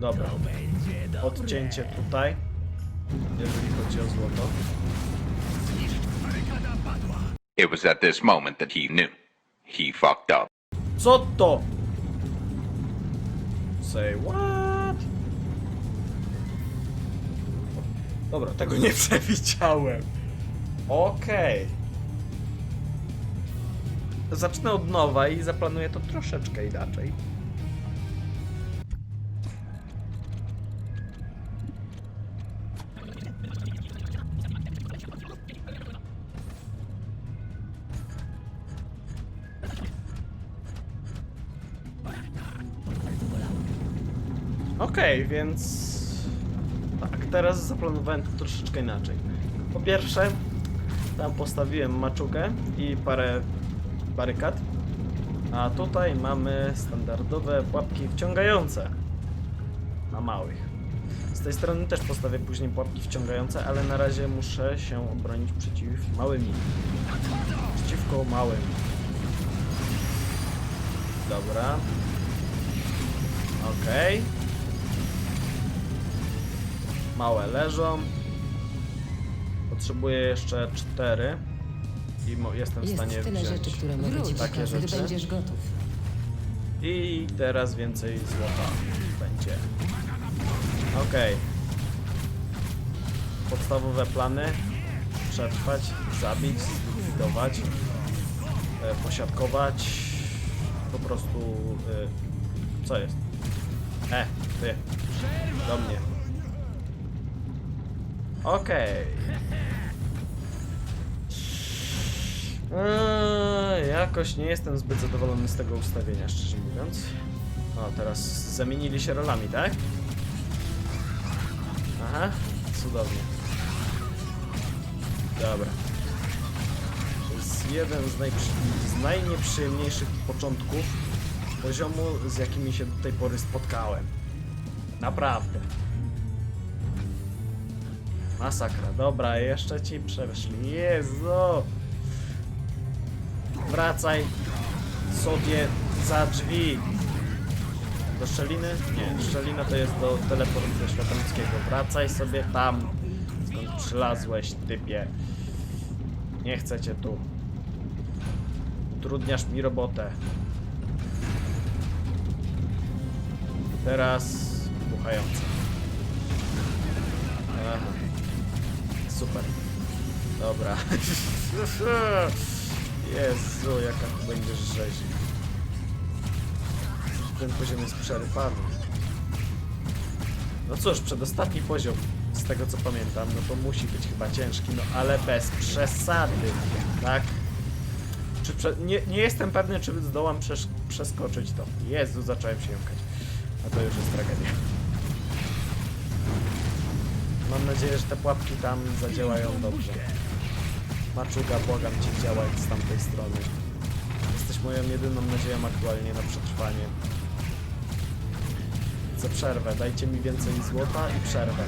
Dobra. Odcięcie tutaj. Jeżeli chodzi o złoto. It was at this moment that he knew. He fucked up. Co to? Say what? Dobra, tego nie przewidziałem. Okej. Zacznę od nowa i zaplanuję to troszeczkę inaczej. Okej, więc tak, teraz zaplanowałem to troszeczkę inaczej. Po pierwsze, tam postawiłem maczugę i parę barykad, a tutaj mamy standardowe pułapki wciągające na małych. Z tej strony też postawię później pułapki wciągające, ale na razie muszę się obronić przeciw małymi. Przeciwko małym. Dobra. Okej. Małe leżą. Potrzebuję jeszcze cztery. I mo- jestem w Jest stanie tyle wziąć. rzeczy, które mogę ci takie pokazać, gdy rzeczy. będziesz gotów. I teraz więcej złota będzie. Okej. Podstawowe plany. Przetrwać, zabić, zlikwidować, e, posiadkować. Po prostu... E, co jest? E, ty. Do mnie. Okej. Eee, jakoś nie jestem zbyt zadowolony z tego ustawienia, szczerze mówiąc. O, teraz zamienili się rolami, tak? Aha, cudownie. Dobra. To jest jeden z, z najnieprzyjemniejszych początków poziomu, z jakimi się do tej pory spotkałem. Naprawdę. Masakra. Dobra, jeszcze ci przeszli. Jezu! Wracaj sobie za drzwi. Do szczeliny? Nie, szczelina to jest do teleportu do. Wracaj sobie tam, skąd przylazłeś, typie. Nie chcę cię tu. Utrudniasz mi robotę. Teraz buchające. Aha. Super. Dobra. Jezu, jaka tu będzie rzeź. Ten poziom jest przerypany. No cóż, przedostatni poziom, z tego co pamiętam, no to musi być chyba ciężki, no ale bez przesady, tak? Czy prze... nie, nie jestem pewny, czy zdołam przesz... przeskoczyć to. Jezu, zacząłem się jąkać. A to już jest tragedia. Mam nadzieję, że te pułapki tam zadziałają dobrze. Maczuga, błagam cię, działaj z tamtej strony. Jesteś moją jedyną nadzieją aktualnie na przetrwanie. Chcę przerwę, dajcie mi więcej złota i przerwę.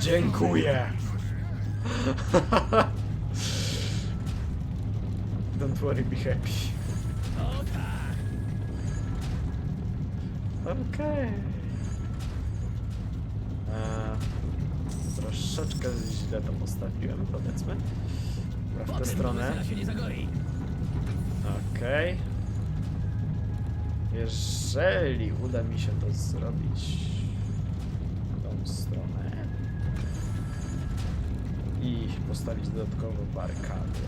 Dziękuję! Don't worry, be happy. Okej. Eee, Troszeczkę źle to postawiłem, powiedzmy. W tę stronę. Okej. Jeżeli uda mi się to zrobić w tą stronę i postawić dodatkowo barykady,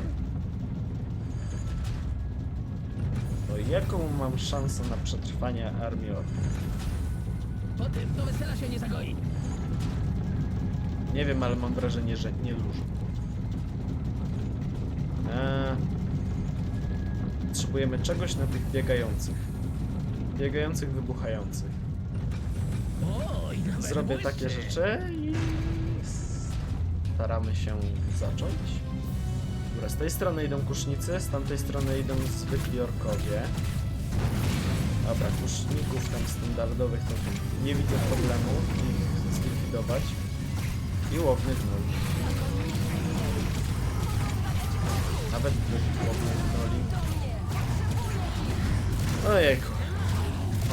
to jaką mam szansę na przetrwanie armii orków? Po tym do wesela się nie zagoi. Nie wiem, ale mam wrażenie, że nie dużo. Eee, potrzebujemy czegoś na tych biegających. Biegających, wybuchających. Zrobię takie rzeczy i staramy się zacząć. Dobra, z tej strony idą kusznicy, z tamtej strony idą zwykli orkowie. Dobra, kuszników tam standardowych to nie widzę problemu ich zlikwidować. I łownych gnoli. Nawet łownych gnoli. Ojejku.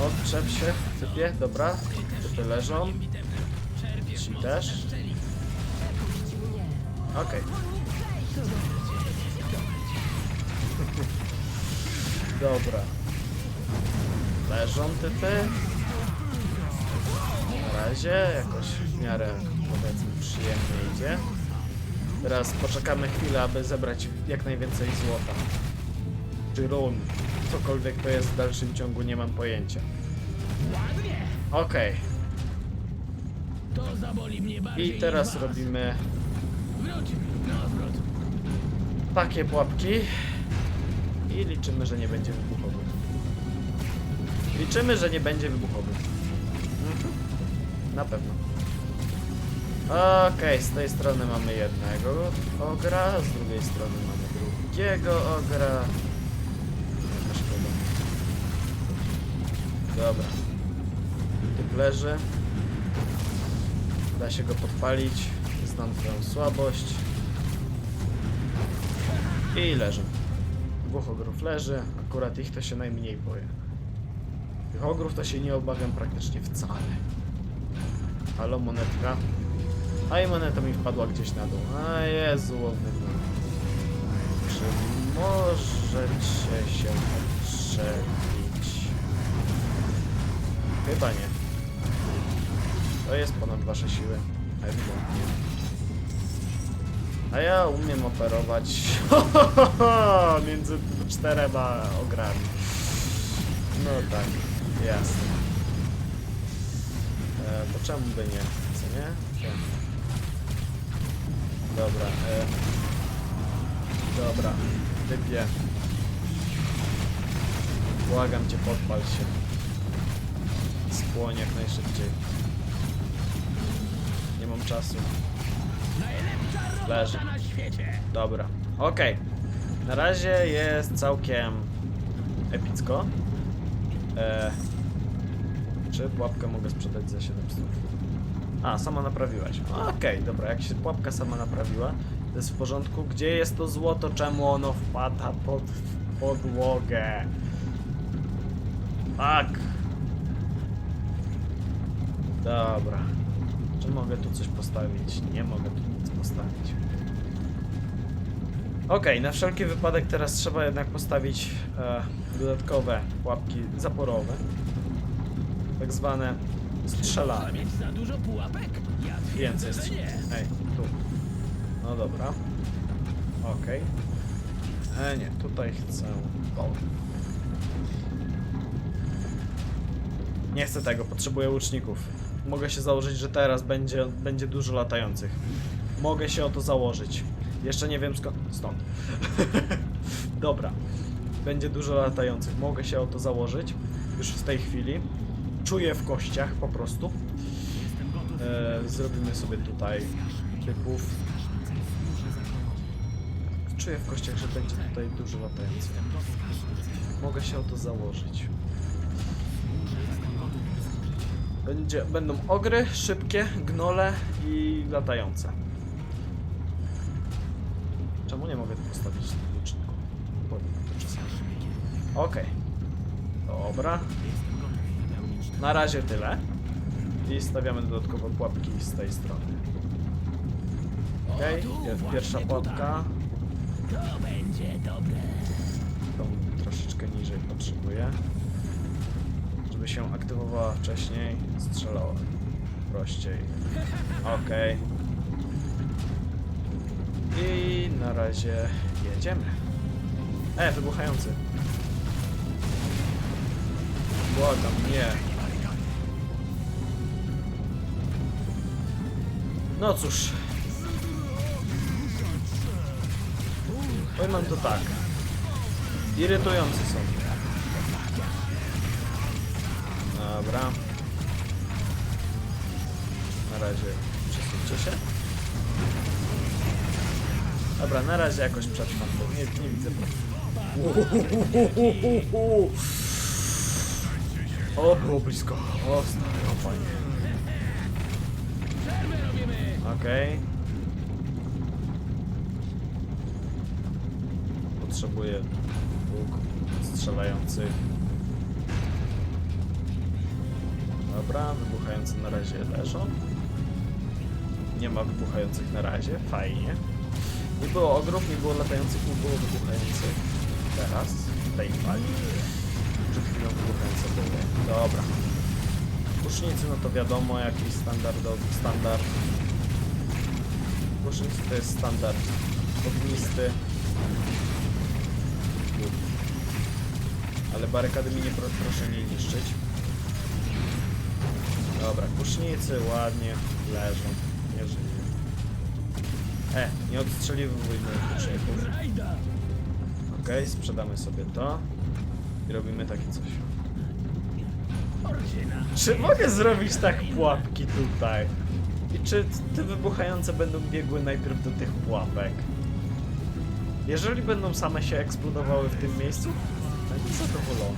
Odczep się, typie, dobra. Typy leżą. Ci też. Okej. Dobra. Leżą typy. Na razie jakoś w miarę powiedzmy przyjemnie idzie. Teraz poczekamy chwilę, aby zebrać jak najwięcej złota. Czy run. Cokolwiek to jest w dalszym ciągu, nie mam pojęcia. Okej. Bardziej I teraz robimy takie pułapki. I liczymy, że nie będzie wybuchowy. Liczymy, że nie będzie wybuchowy. Na pewno. Okej, z tej strony mamy jednego ogra, z drugiej strony mamy drugiego ogra. Dobra. Typ leży. Da się go podpalić. Znam twoją słabość. I leży. Dwóch ogrów leży. Akurat ich to się najmniej boję. Tych ogrów to się nie obawiam praktycznie wcale. Halo, monetka. A i moneta mi wpadła gdzieś na dół. A Jezu, łowny. Czy możecie się odczepić? Chyba nie. To jest ponad wasze siły. Ewidentnie. A ja umiem operować między czterema ogrami. No tak, jasne. E, czemu by nie? Co nie? Dobra, e, dobra, typie. Błagam cię, podpal się. Spłoń jak najszybciej. Nie mam czasu. Leży. Dobra, okej. Na razie jest całkiem epicko. E, czy pułapkę mogę sprzedać za 700? A, sama naprawiłaś. Okej, dobra, jak się pułapka sama naprawiła, to jest w porządku. Gdzie jest to złoto? Czemu ono wpada pod podłogę? Tak. Dobra. Czy mogę tu coś postawić? Nie mogę tu nic postawić. Okej, na wszelki wypadek teraz trzeba jednak postawić e, dodatkowe pułapki zaporowe. Tak zwane mieć za dużo pułapek? Ja Więcej twierdzę, nie. Ej, tu. No dobra. Okej. E, nie, tutaj chcę... Nie chcę tego, potrzebuję łuczników. Mogę się założyć, że teraz będzie, będzie dużo latających. Mogę się o to założyć. Jeszcze nie wiem skąd. Stąd. Dobra. Będzie dużo latających. Mogę się o to założyć. Już w tej chwili. Czuję w kościach po prostu. E, zrobimy sobie tutaj typów. Czuję w kościach, że będzie tutaj dużo latających. Mogę się o to założyć. Będzie, będą ogry, szybkie, gnole i latające. Czemu nie mogę postawić łuczników? Powiem to czasami. Okej. Dobra. Na razie tyle. I stawiamy dodatkowe pułapki z tej strony. Okej, pierwsza pułapka. To będzie dobre. Tą troszeczkę niżej potrzebuję. Żeby się aktywowała wcześniej, strzelała prościej. Okej. I na razie jedziemy. E, wybuchający. Błagam, nie. No cóż. Powiem to tak. Irytujący są. Dobra. Na razie przesuńcie się. Dobra, na razie jakoś przetrwam to. Nie, nie widzę problemu. O, było blisko. O, stary, o panie. Okej. Potrzebuję łuk strzelający. Dobra, wybuchające na razie leżą. Nie ma wybuchających na razie, fajnie. Nie było ogrów, nie było latających, nie było wybuchających. Teraz, w tej fali. Przed chwilą wybuchające były. Dobra. Kusznicy, no to wiadomo, jakiś standardowy standard. Jest standard ognisty. Ale barykady mi nie pro, proszę nie niszczyć. Dobra, kusznicy ładnie leżą. Nie żyją. E, nie odstrzeliwuj moich kuszników. Okej, sprzedamy sobie to. I robimy takie coś. Czy mogę zrobić tak pułapki tutaj? I czy te wybuchające będą biegły najpierw do tych pułapek? Jeżeli będą same się eksplodowały w tym miejscu, będę zadowolony.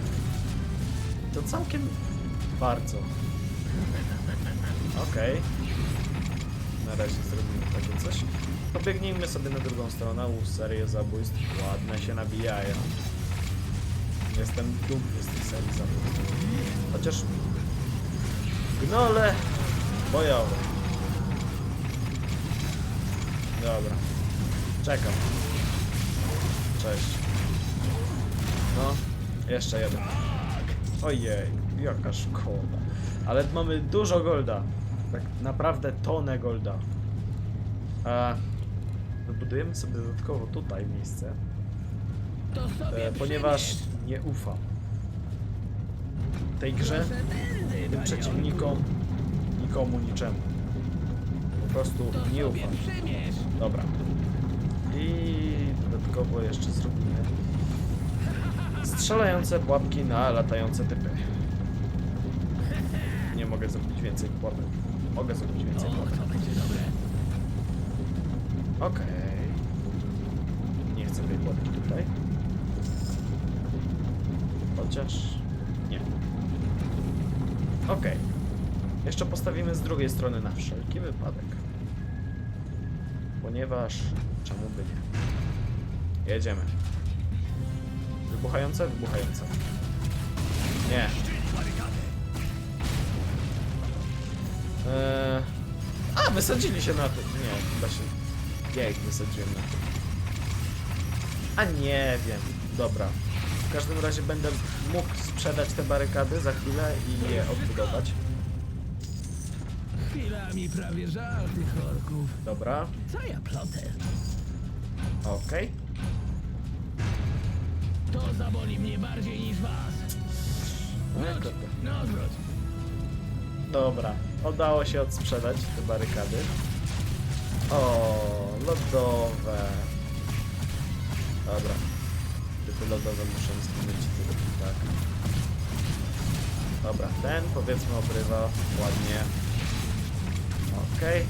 To całkiem bardzo. Okej. Na razie zrobimy takie coś. Pobiegnijmy sobie na drugą stronę. U, serię zabójstw. Ładne się nabijają. Jestem dumny z tej serii zabójstw. Chociaż Gnole bojowe. Dobra. Czekam. Cześć. No, jeszcze jeden. Ojej, jaka szkoda. Ale mamy dużo golda. Tak naprawdę tonę golda. A wybudujemy sobie dodatkowo tutaj miejsce, e, ponieważ nie ufam tej grze tym przeciwnikom, nikomu, niczemu. Po prostu nie ufam. Dobra. I dodatkowo jeszcze zrobimy strzelające pułapki na latające typy. Nie mogę zrobić więcej pułapek. Mogę zrobić więcej pułapek. Okej. Nie chcę tej pułapki tutaj. Chociaż... Nie. Okej. Jeszcze postawimy z drugiej strony na wszelki wypadek. Ponieważ... Czemu by nie? Jedziemy. Wybuchające? Wybuchające. Nie. Eee... A, wysadzili się na tym. Nie, chyba się... Ja ich wysadziłem na tym. A nie wiem. Dobra. W każdym razie będę mógł sprzedać te barykady za chwilę i je odbudować. Chwilami prawie żal tych orków. Dobra. Co ja plotę? Okej. To zaboli mnie bardziej niż was. No, to- No odwróć. Dobra. Udało się odsprzedać te barykady. O, lodowe. Dobra. Typy lodowe muszę zginąć tylko tak. Dobra, ten powiedzmy obrywa ładnie. Okej.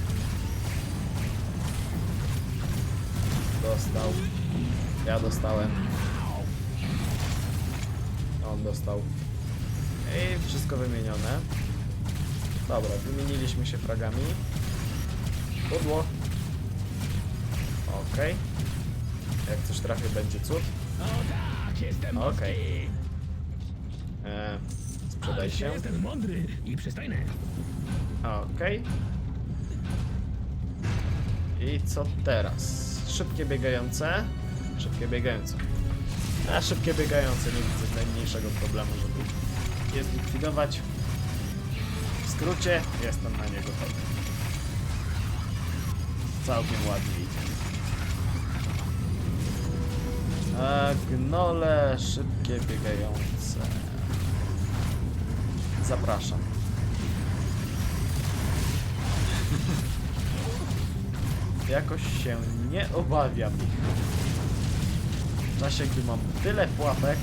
Dostał. Ja dostałem. On dostał. I wszystko wymienione. Dobra, wymieniliśmy się fragami. Pudło. Okej. Jak coś trafię, będzie cud. O tak, jestem Okej. E, sprzedaj się. Jestem mądry i przystojny. Okej. I co teraz? Szybkie biegające. Szybkie biegające. A szybkie biegające nie widzę najmniejszego problemu, żeby je zlikwidować. W skrócie jestem na nie gotowy. Całkiem ładnie idzie. A gnole szybkie biegające. Zapraszam. Jakoś się nie obawiam ich. Czasie, gdy mam tyle pułapek,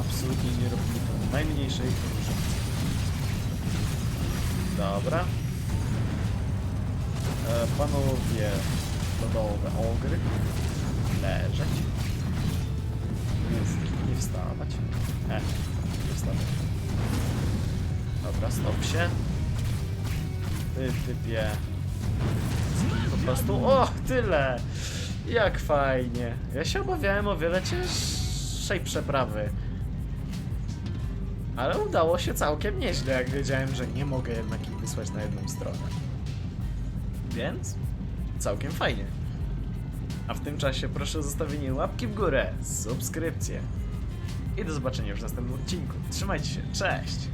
absolutnie nie robi to najmniejszej różnicy. Dobra. E, panowie lodowe ogry. Leżeć. Główki nie wstawać. E, nie wstawać. Dobra, stop się. Ty typie. Prostu, o, tyle! Jak fajnie. Ja się obawiałem o wiele cięższej przeprawy. Ale udało się całkiem nieźle, jak wiedziałem, że nie mogę jednak ich wysłać na jedną stronę. Więc całkiem fajnie. A w tym czasie proszę o zostawienie łapki w górę, subskrypcję. I do zobaczenia już w następnym odcinku. Trzymajcie się, cześć!